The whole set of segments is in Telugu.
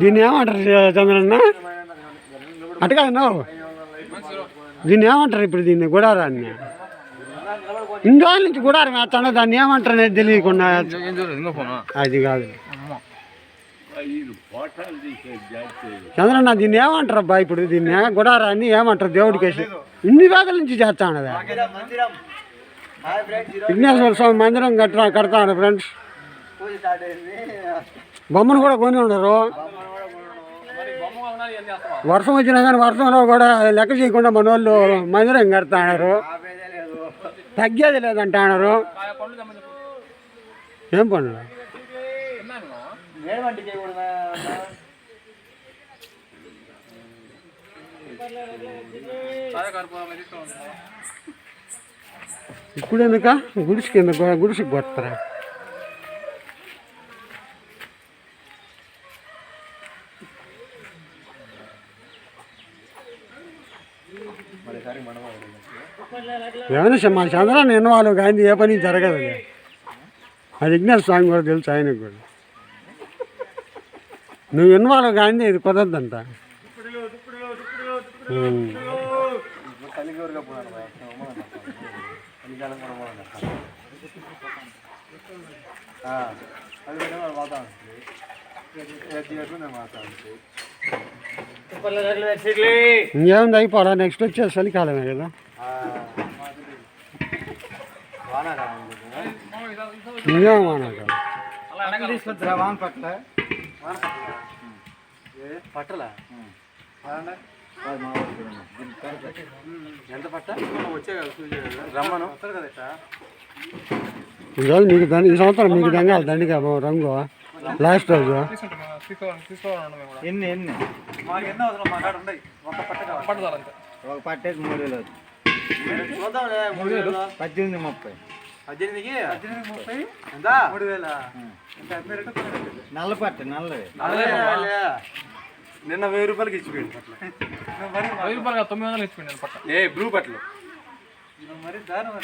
దీన్ని ఏమంటారు చంద్రన్న? అటు కాదు నువ్వు దీన్ని ఏమంటారు ఇప్పుడు దీన్ని గుడారాన్ని? ఇన్ని రోజుల నుంచి గుడారం వేస్తాను దాన్ని ఏమంటారు అనేది తెలియకుండా అది కాదు. చంద్రన్న దీన్ని ఏమంటారు అబ్బా ఇప్పుడు? దీన్ని గుడారాన్ని ఏమంటారు దేవుడికి ఇన్ని రోజుల నుంచి చేస్తాను విఘ్నేశ్వర స్వామి మందిరం కట్టా కడతాను ఫ్రెండ్స్? బొమ్మను కూడా కొని ఉండరు. వర్షం వచ్చినా కానీ వర్షంలో కూడా లెక్క చేయకుండా మన వాళ్ళు మందిరం కడతాడారు తగ్గేది లేదంటాడారు ఏం పనులు? ఇప్పుడు ఎందుక గుడిసికి ఎందుకు గుడిసికి కొడతారా ఏమైనా మా చంద్రాన్ని ఇన్వాల్వ్ కానీ ఏ పని జరగదు అది. విఘ్నేశ్వర స్వామి కూడా తెలుసు ఆయనకు కూడా. నువ్వు ఇన్వాల్వ్ కానీ ఇది కుదరదంట. అది మాట్లాడుతుంది ఇంకేముంది అయిపోరా. నెక్స్ట్ వచ్చే చలికాలమే కదా. ఇంకేం వానాకాలం తీసుకొచ్చురా వాన్ పట్ల పట్టలా? ఎంత పట్ట? వచ్చే కదా రమ్మను ఈరోజు మీకు దండి ఈ సంవత్సరం మీకు దంగాలి దండిగా రంగు. లాస్ట్ రోజు ఎన్ని ఎన్ని మాకు ఎన్నో? అవసరం మా కాడ ఉన్నాయి ఒక పట్ట కావాలి ఒక పట్టేసి మూడు వేలు చూద్దాంలే మూడు వేలు పద్దెనిమిది ముప్పై. పద్దెనిమిదికి పద్దెనిమిది ముప్పై ఎంత మూడు వేల నల్ల పట్ట నల్లది. నిన్న వెయ్యి రూపాయలకి ఇచ్చిపోయింది వెయ్యి రూపాయలు తొమ్మిది వందలు ఇచ్చిపోయింది పట్ట. ఏ బ్లూ బట్టలు మరి దారుణం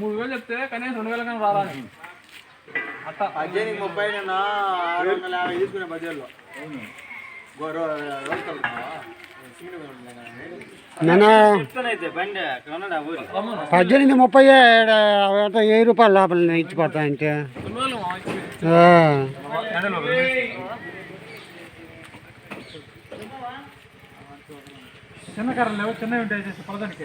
మూడు వేలు చెప్తే కనీసం రెండు వేల అని. అట్ట పద్దెనిమిది ముప్పై నిన్న ఆరు వందల యాభై తీసుకునే బడ్జెట్లో నేను పద్దెనిమిది ముప్పై వెయ్యి రూపాయల లోపల ఇచ్చిపోతా అంటే. చిన్న కర్రలు లేవు? చిన్నవి ఉంటాయి? చేసి పలదానికి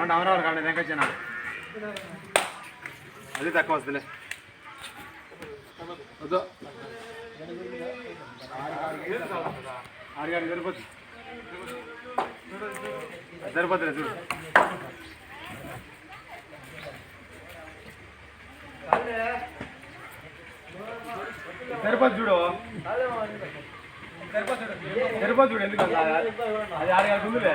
ఏమంటే అమరావతి కాండి వెంకచ్చిన అది తక్కువ వస్తుందిలే. వద్దు. ఆరుగారు సరిపోతుంది సరిపోతుంది చూడు. సరిపోతుంది చూడు. సరిపోతుంది చూడు ఎందుకంటే అది ఆరుగారు ఉందిలే.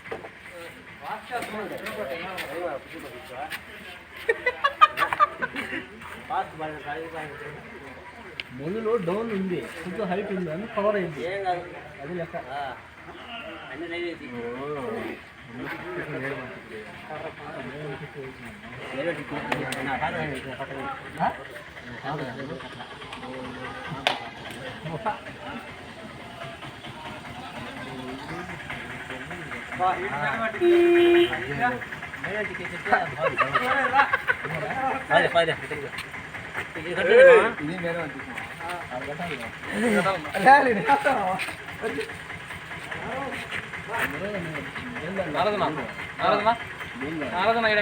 ముందులో డౌన్ ఉంది. కొంచెం హైట్ ఉంది అని కవర్ అయింది. అది లెక్క. నారదనా? నారదనా? నారదనా? ఇక్కడ